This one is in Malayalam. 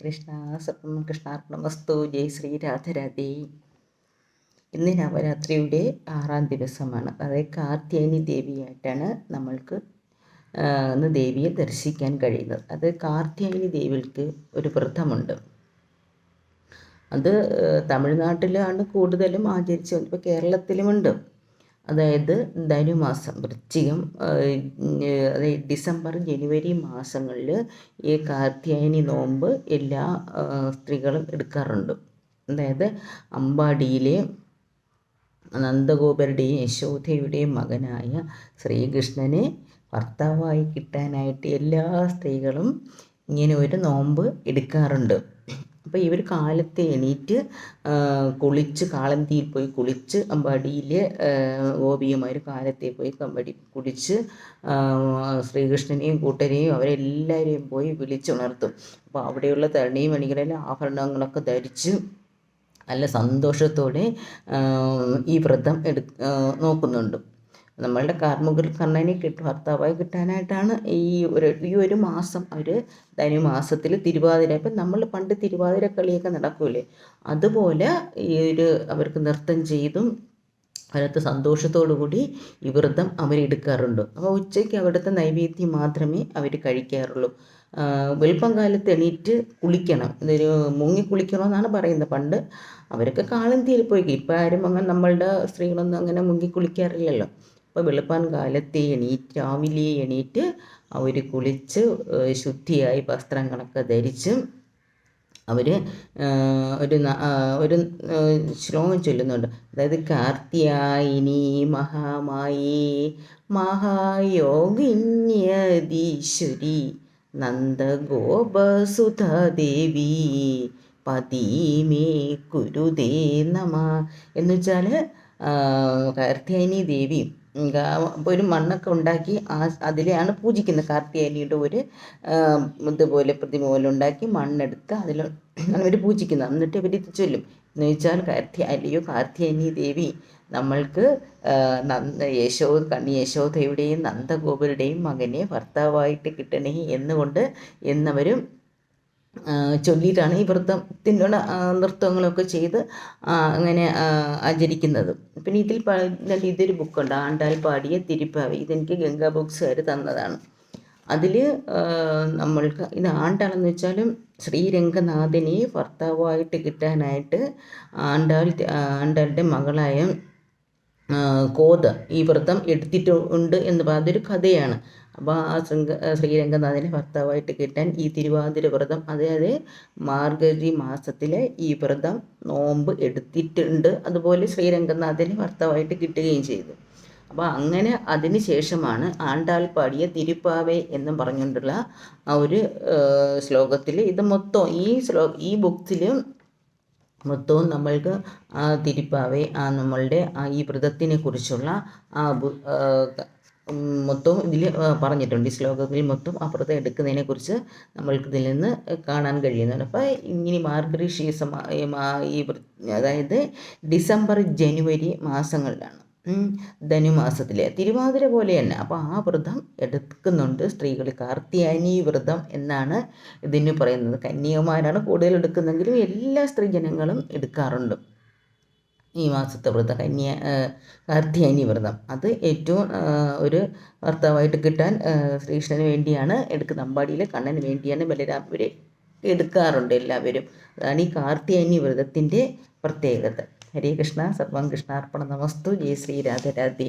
കൃഷ്ണ സർപ്പം കൃഷ്ണാർപ്പണമസ്തു. ജയ് ശ്രീ രാധരാധേ ഇന്ന് നവരാത്രിയുടെ ആറാം ദിവസമാണ്. അതായത് കാർത്യായനി ദേവിയായിട്ടാണ് നമ്മൾക്ക് ഇന്ന് ദേവിയെ ദർശിക്കാൻ കഴിയുന്നത്. അത് കാർത്യായനി ദേവിക്ക് ഒരു വ്രതമുണ്ട്. അത് തമിഴ്നാട്ടിലാണ് കൂടുതലും ആചരിച്ചു ഇപ്പോൾ കേരളത്തിലുമുണ്ട്. അതായത് ധനുമാസം വൃശ്ചികം അതായത് ഡിസംബർ ജനുവരി മാസങ്ങളിൽ ഈ കാർത്യായനി നോമ്പ് എല്ലാ സ്ത്രീകളും എടുക്കാറുണ്ട്. അതായത് അമ്പാടിയിലെ നന്ദഗോപരുടെയും യശോധയുടെയും മകനായ ശ്രീകൃഷ്ണനെ ഭർത്താവായി കിട്ടാനായിട്ട് എല്ലാ സ്ത്രീകളും ഇങ്ങനെ ഒരു നോമ്പ് എടുക്കാറുണ്ട്. അപ്പോൾ ഇവർ കാലത്തെ എണീറ്റ് കുളിച്ച് കാളന്തിയിൽ പോയി കുളിച്ച് അമ്പാടിയിൽ ഗോപികമാർ കാലത്തെ പോയി കമ്പടി കുടിച്ച് ശ്രീകൃഷ്ണനെയും കൂട്ടരെയും അവരെല്ലാവരെയും പോയി വിളിച്ചുണർത്തും. അപ്പോൾ അവിടെയുള്ള തരണിയും മണികളെല്ലാം ആഭരണങ്ങളൊക്കെ ധരിച്ച് നല്ല സന്തോഷത്തോടെ ഈ വ്രതം എടു നോക്കുന്നുണ്ട്. നമ്മളുടെ കാർമുകിൽ കർണനെ കിട്ടും. ഭർത്താവായി കിട്ടാനായിട്ടാണ് ഈ ഒരു ഈ ഒരു മാസം അവർ ധനുമാസത്തിൽ തിരുവാതിര. ഇപ്പം നമ്മൾ പണ്ട് തിരുവാതിര കളിയൊക്കെ നടക്കൂലേ? അതുപോലെ ഈ ഒരു അവർക്ക് നൃത്തം ചെയ്തും അതിനകത്ത് സന്തോഷത്തോടു കൂടി ഈ വ്രതം അവരെടുക്കാറുണ്ട് അപ്പോൾ ഉച്ചയ്ക്ക് അവിടുത്തെ നൈവേദ്യം മാത്രമേ അവർ കഴിക്കാറുള്ളൂ. വെളുപ്പം കാലത്ത് എണീറ്റ് കുളിക്കണം. ഇതൊരു മുങ്ങി കുളിക്കണമെന്നാണ് പറയുന്നത്. പണ്ട് അവരൊക്കെ കാളന്തിയിൽ പോയി. ഇപ്പം ആരും അങ്ങനെ നമ്മളുടെ സ്ത്രീകളൊന്നും അങ്ങനെ മുങ്ങി കുളിക്കാറില്ലല്ലോ. അപ്പോൾ വെളുപ്പാൻ കാലത്തെ എണീറ്റ് രാവിലെ എണീറ്റ് അവർ കുളിച്ച് ശുദ്ധിയായി വസ്ത്രങ്ങളൊക്കെ ധരിച്ച് അവർ ഒരു ഒരു ശ്ലോകം ചൊല്ലുന്നുണ്ട്. അതായത് കാർത്തിയായിനി മഹാമായി മഹായോഗിന്യതീശ്വരി നന്ദഗോപസുധാദേവി പതിമേ കുരുദേ നമ. എന്നുവെച്ചാൽ കാർത്തിയായിനി ദേവിയും ഒരു മണ്ണൊക്കെ ഉണ്ടാക്കി ആ അതിലെയാണ് പൂജിക്കുന്നത്. കാർത്തിയായനിയുടെ ഒരു ഇതുപോലെ പ്രതിമ പോലെ ഉണ്ടാക്കി മണ്ണെടുത്ത് അതിൽ അവർ പൂജിക്കുന്നത് എന്നിട്ട് ഇവർ ഇത് ചൊല്ലും. എന്ന് വെച്ചാൽ കാർത്തി അല്ലയോ ദേവി നമ്മൾക്ക് നന്ദ യശോ കണ്ണി യശോദയുടെയും നന്ദഗോപരുടെയും മകനെ ഭർത്താവായിട്ട് കിട്ടണേ എന്നുകൊണ്ട് എന്നവരും ചൊല്ലിയിട്ടാണ് ഈ വ്രതത്തിനുള്ള നൃത്തങ്ങളൊക്കെ ചെയ്ത് അങ്ങനെ ആചരിക്കുന്നത്. പിന്നെ ഇതിൽ ഇതൊരു ബുക്കുണ്ട് ആണ്ടാൽ പാടിയ തിരുപ്പാവി. ഇതെനിക്ക് ഗംഗാ ബുക്സുകാർ തന്നതാണ്. അതിൽ നമ്മൾക്ക് ഇത് ആണ്ടാളെന്ന് വെച്ചാലും ശ്രീരംഗനാഥനെ ഭർത്താവായിട്ട് കിട്ടാനായിട്ട് ആണ്ടാൾ ആണ്ടാളുടെ മകളായ കോത ഈ വ്രതം എടുത്തിട്ടുണ്ട് എന്ന് പറഞ്ഞൊരു കഥയാണ്. അപ്പോൾ ആ ശൃംഗ ശ്രീരംഗനാഥനെ ഭർത്താവായിട്ട് കിട്ടാൻ ഈ തിരുവാതിര വ്രതം അതായത് മാർഗരി മാസത്തിലെ ഈ വ്രതം നോമ്പ് എടുത്തിട്ടുണ്ട്. അതുപോലെ ശ്രീരംഗനാഥനെ ഭർത്താവായിട്ട് കിട്ടുകയും ചെയ്തു. അപ്പോൾ അങ്ങനെ അതിന് ശേഷമാണ് ആണ്ടാൾ പാടിയ തിരുപ്പാവേ എന്നും പറഞ്ഞുകൊണ്ടുള്ള ആ ഒരു ശ്ലോകത്തിൽ ഇത് മൊത്തം ഈ ശ്ലോ ഈ ബുക്സിൽ മൊത്തവും നമ്മൾക്ക് ആ തിരുപ്പാവെ ആ നമ്മളുടെ ആ ഈ വ്രതത്തിനെ കുറിച്ചുള്ള ആ മൊത്തവും ഇതിൽ പറഞ്ഞിട്ടുണ്ട്. ഈ ശ്ലോകത്തിൽ മൊത്തം അപ്പുറത്ത് എടുക്കുന്നതിനെ എടുക്കുന്നതിനെക്കുറിച്ച് നമ്മൾക്ക് ഇതിൽ നിന്ന് കാണാൻ കഴിയുന്നുണ്ട് അപ്പോൾ ഇങ്ങനെ മാർഗരീഷി ഈ അതായത് ഡിസംബർ ജനുവരി മാസങ്ങളിലാണ്. ധനുമാസത്തിലെ തിരുവാതിര പോലെ തന്നെ. അപ്പോൾ ആ വ്രതം എടുക്കുന്നുണ്ട് സ്ത്രീകൾ. കാർത്തിയാനി വ്രതം എന്നാണ് ഇതിന് പറയുന്നത്. കന്യകമാരാണ് കൂടുതൽ എടുക്കുന്നെങ്കിലും എല്ലാ സ്ത്രീജനങ്ങളും എടുക്കാറുണ്ട്. ഈ മാസത്തെ വ്രതം കന്യ കാർത്തിയാനി വ്രതം. അത് ഏറ്റവും ഒരു ഭർത്താവായിട്ട് കിട്ടാൻ ശ്രീകൃഷ്ണന് വേണ്ടിയാണ് എടുക്കുന്ന അമ്പാടിയിൽ കണ്ണന് വേണ്ടിയാണ് ബലരാമരെ എടുക്കാറുണ്ട് എല്ലാവരും. അതാണ് ഈ കാർത്തിയാനി വ്രതത്തിന്റെ പ്രത്യേകത. ഹരേ കൃഷ്ണ സർവം കൃഷ്ണാർപ്പണ. നമസ്തു. ജയ ശ്രീ രാധരാധേ